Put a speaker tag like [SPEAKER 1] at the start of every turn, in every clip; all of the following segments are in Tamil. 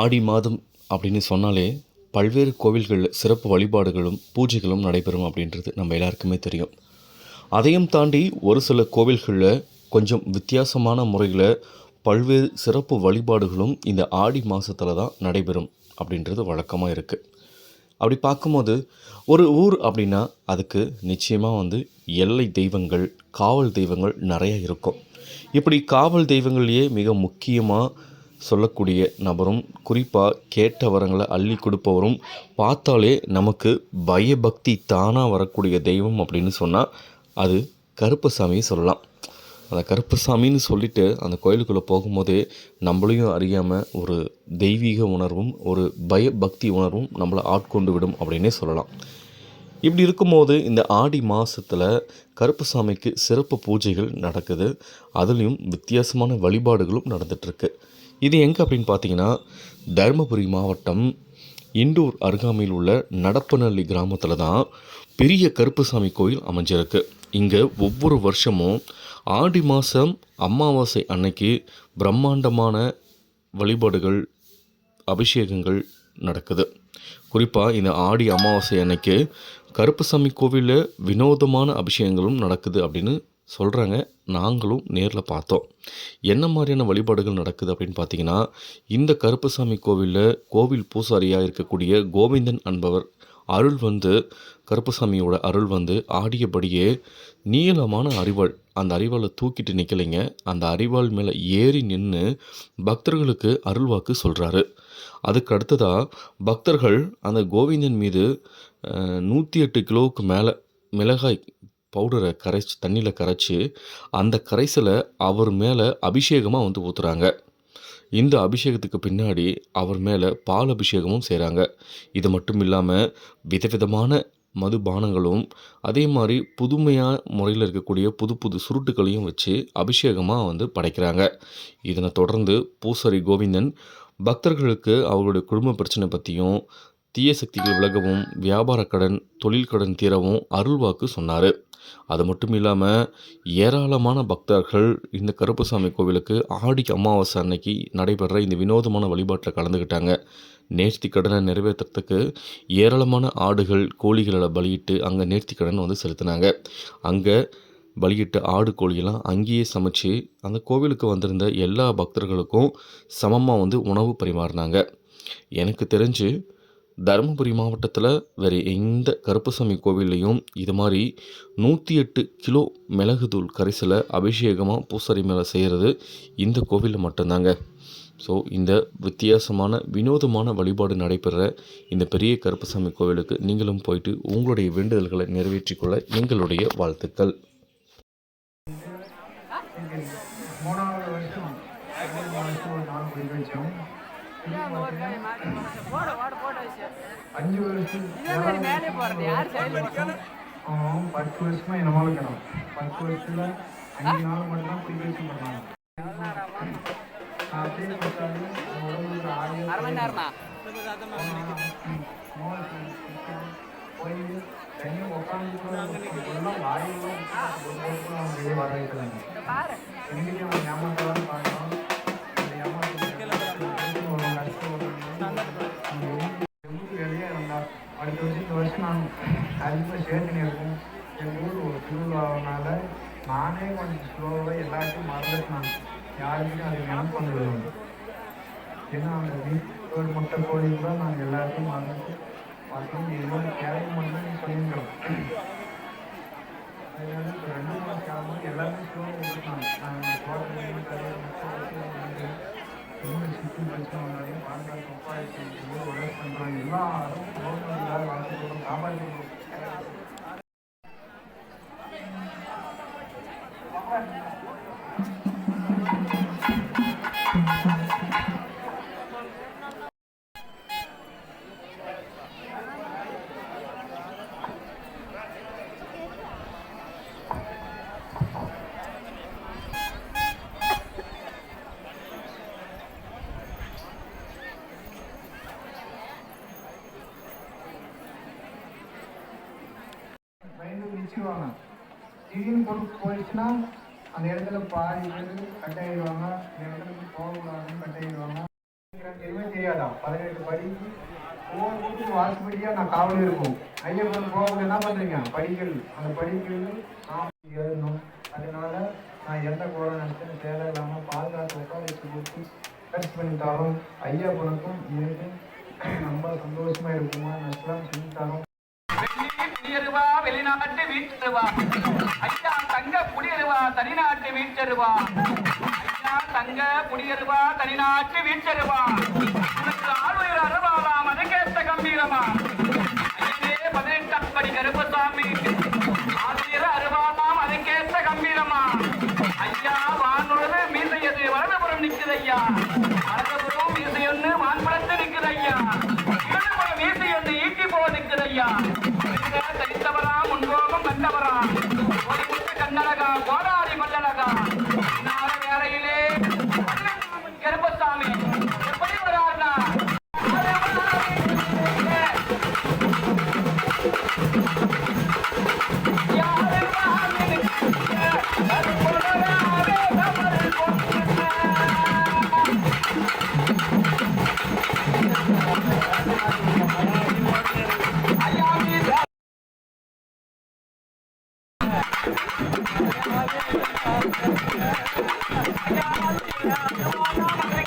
[SPEAKER 1] ஆடி மாதம் அப்படின்னு சொன்னாலே பல்வேறு கோவில்களில் சிறப்பு வழிபாடுகளும் பூஜைகளும் நடைபெறும் அப்படின்றது நம்ம எல்லாருக்குமே தெரியும். அதையும் தாண்டி ஒரு சில கோவில்களில் கொஞ்சம் வித்தியாசமான முறையில் பல்வேறு சிறப்பு வழிபாடுகளும் இந்த ஆடி மாதத்தில் தான் நடைபெறும் அப்படின்றது வழக்கமாக இருக்குது அப்படி பார்க்கும்போது ஒரு ஊர் அப்படின்னா அதுக்கு நிச்சயமாக வந்து எல்லை தெய்வங்கள் காவல் தெய்வங்கள் நிறையா இருக்கும். இப்படி காவல் தெய்வங்கள்லேயே மிக முக்கியமாக சொல்லக்கூடிய நபரும் குறிப்பாக கேட்ட வரங்களை அள்ளி கொடுப்பவரும் பார்த்தாலே நமக்கு பயபக்தி தானாக வரக்கூடிய தெய்வம் அப்படின்னு சொன்னால் அது கருப்பசாமியை சொல்லலாம். அந்த கருப்பசாமின்னு சொல்லிட்டு அந்த கோயிலுக்குள்ளே போகும்போதே நம்மளையும் அறியாமல் ஒரு தெய்வீக உணர்வும் ஒரு பயபக்தி உணர்வும் நம்மளை ஆட்கொண்டு விடும் அப்படின்னே சொல்லலாம். இப்படி இருக்கும்போது இந்த ஆடி மாதத்தில் கருப்பசாமிக்கு சிறப்பு பூஜைகள் நடக்குது. அதுலேயும் வித்தியாசமான வழிபாடுகளும் நடந்துகிட்ருக்கு இது எங்கே அப்படின்னு பார்த்தீங்கன்னா தருமபுரி மாவட்டம் இண்டூர் அருகாமையில் உள்ள நடப்பநல்லி கிராமத்தில் தான் பெரிய கருப்புசாமி கோயில் அமைஞ்சிருக்கு. இங்கே ஒவ்வொரு வருஷமும் ஆடி மாதம் அமாவாசை அன்னைக்கு பிரம்மாண்டமான வழிபாடுகள் அபிஷேகங்கள் நடக்குது. குறிப்பாக இந்த ஆடி அமாவாசை அன்னைக்கு கருப்புசாமி கோவிலில் வினோதமான அபிஷேகங்களும் நடக்குது அப்படின்னு சொல்கிறாங்க நாங்களும் நேரில் பார்த்தோம். என்ன மாதிரியான வழிபாடுகள் நடக்குது அப்படின்னு பார்த்தீங்கன்னா இந்த கருப்பசாமி கோவிலில் கோவில் பூசாரியாக இருக்கக்கூடிய கோவிந்தன் என்பவர் அருள் வந்து கருப்பசாமியோட அருள் வந்து ஆடியபடியே நீளமான அரிவாள் அந்த அரிவாளை தூக்கிட்டு நிற்கலைங்க அந்த அரிவாள் மேலே ஏறி நின்று பக்தர்களுக்கு அருள்வாக்கு சொல்கிறாரு அதுக்கு அடுத்ததாக பக்தர்கள் அந்த கோவிந்தன் மீது நூற்றி எட்டு கிலோவுக்கு மேலே மிளகாய் பவுடரை கரைச்சி தண்ணியில் கரைச்சி அந்த கரைசலை அவர் மேலே அபிஷேகமாக வந்து ஊற்றுறாங்க இந்த அபிஷேகத்துக்கு பின்னாடி அவர் மேலே பால் அபிஷேகமும் செய்கிறாங்க இது மட்டும் இல்லாமல் விதவிதமான மதுபானங்களும் அதே மாதிரி புதுமையான முறையில் இருக்கக்கூடிய புது புது சுருட்டுகளையும் வச்சு அபிஷேகமாக வந்து படைக்கிறாங்க. இதனை தொடர்ந்து பூசாரி கோவிந்தன் பக்தர்களுக்கு அவர்களுடைய குடும்ப பிரச்சனை பற்றியும் தீய சக்திகள் விலகவும் வியாபார கடன் தொழில் கடன் தீரவும் அருள்வாக்கு சொன்னார். அது மட்டும் இல்லாமல் ஏராளமான பக்தர்கள் இந்த கருப்பசாமி கோவிலுக்கு ஆடி அமாவாசை அன்னைக்கு நடைபெற இந்த வினோதமான வழிபாட்டில் கலந்துக்கிட்டாங்க நேர்த்தி கடனை நிறைவேற்றுறதுக்கு ஏராளமான ஆடுகள் கோழிகளை பலியிட்டு அங்கே நேர்த்தி கடன் வந்து செலுத்தினாங்க. அங்கே பலியிட்ட ஆடு கோழியெல்லாம் அங்கேயே சமைச்சு அந்த கோவிலுக்கு வந்திருந்த எல்லா பக்தர்களுக்கும் சமமாக வந்து உணவு பரிமாறினாங்க. எனக்கு தெரிஞ்சு தருமபுரி மாவட்டத்தில் வேறு எந்த கருப்பசாமி கோவில்லையும் இது மாதிரி நூற்றி எட்டு கிலோ மிளகுதூள் கரைசலை அபிஷேகமாக பூசாரி மேலே செய்கிறது இந்த கோவிலில் மட்டும்தாங்க. ஸோ இந்த வித்தியாசமான வினோதமான வழிபாடு நடைபெற இந்த பெரிய கருப்பசாமி கோவிலுக்கு நீங்களும் போயிட்டு உங்களுடைய வேண்டுதல்களை நிறைவேற்றிக்கொள்ள எங்களுடைய வாழ்த்துக்கள்.
[SPEAKER 2] மூணாவது வருஷம் ரெண்டாவது வருஷம் பார்த்தீங்கன்னா அஞ்சு வருஷம் அவன் பத்து வருஷமா என்னமோ இருக்கணும் பத்து வருஷத்துல அஞ்சு நாள் மட்டும் தான் குடி வச்சு பண்ணாங்க அப்படியே பார்த்தாலும் ஒரு ஆயிரம் போய் உட்காந்து வர வைக்கிறாங்க இன்னைக்கு அவன் ஏமாத்தலாம் பார்க்கணும் அடுத்த வருஷம் இந்த வருஷம் நான் அதிகமாக சேர்த்துனே இருக்கும் எங்கள் ஊர் ஒரு திருவிழாவனால நானே கொஞ்சம் ஸ்லோவாக எல்லாத்தையும் மறந்துட்டு நான் யாருக்குமே அது நினப்பு பண்ண ஏன்னா அந்த வீட்டு முட்டை கோழி கூட நாங்கள் எல்லாருக்கும் மறந்துட்டு மற்றவங்க எதுவும் கேள்வி பண்ணி சொல்லிக்கிறோம் அதனால இப்போ ரெண்டு மாதம் கிளம்பும் எல்லாமே ஸ்லோவாக கொடுத்தாங்க நாங்கள் தோட்டத்தில் கல்யாணம் ரொம்ப சுற்றி பிரச்சனை வந்தாலும் பாண்டால் கொப்பாயிட்டு எல்லாரும் பொறுப்பு அந்த இடத்துல பாதி பேர் கட் அந்த இந்த இடத்துக்கு போகக்கூடாதுன்னு கட் ஆயிடுவாங்க எதுவுமே தெரியாதான் பதினெட்டு படிக்கு ஒவ்வொரு வீட்டுக்கு வாசப்படியாக நான் காவல் இருக்கும். ஐயப்பன் போகல என்ன பண்ணுறீங்க படிக்கல். அந்த படிக்கல் நான் எழுதணும். அதனால நான் எந்த கோலம் நினச்சேன்னு தேவை இல்லாமல் பாதுகாத்து உட்கார வச்சு கொடுத்து டச் பண்ணிட்டாலும் ஐயப்பனுக்கும் எனக்கும் ரொம்ப சந்தோஷமா இருக்குமா? நான் செஞ்சுட்டாலும்
[SPEAKER 3] வெள்ளி வெளிநாட்டு வீட்டருவா ஐயா தனிநாட்டு வீட்டருவான் ஐயா தங்க குடியருவா தனிநாட்டு வீட்டருவான் உனக்கு ஆளுயர் அருவாவாம் அது கம்பீரமா அவர்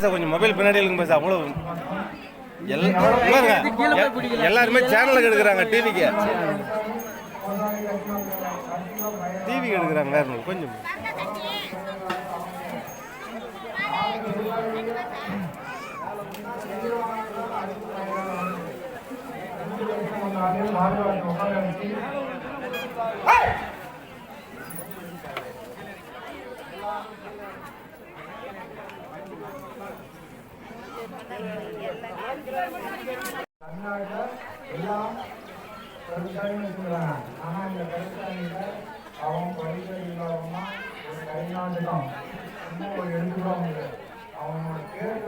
[SPEAKER 2] சார் கொஞ்சம் மொபைல் பின்னாடி இருக்குங்க சார் அவ்வளோ எல்லாம் எல்லாருமே சேனலுக்கு எடுக்கிறாங்க டிவிக்கு டிவிக்கு எடுக்கிறாங்க கொஞ்சம். Hey! கர்நாடகா எல்லாம் கருத்தாயின்னு சொல்றாங்க ஆனா இந்த கருத்தாயில அவன் படிக்க இல்லாதவனா ஒரு கையாண்டு தான். இன்னும் ஒரு எழுதுதான் அவனோட பேர்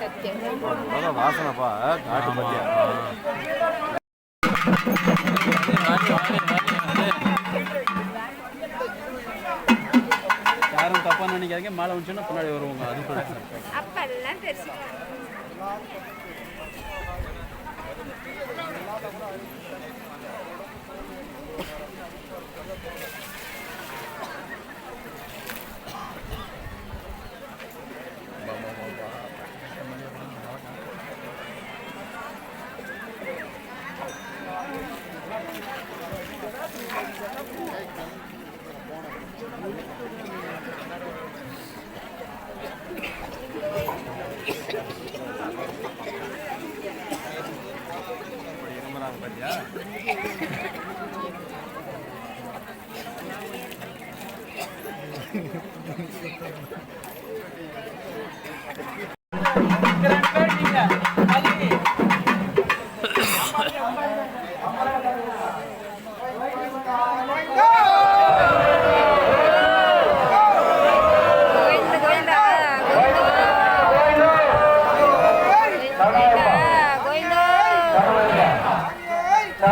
[SPEAKER 4] சத்தியம்?
[SPEAKER 5] வாசனைப்பா காட்டு பத்தியா
[SPEAKER 6] யாரும் தப்பா நினைக்காதீங்க. மாலை வந்துச்சுன்னா பின்னாடி வருவாங்க. அது
[SPEAKER 4] அப்பெல்லாம் தெரிஞ்சுக்கலாம். கோவிந்தா
[SPEAKER 3] ஆ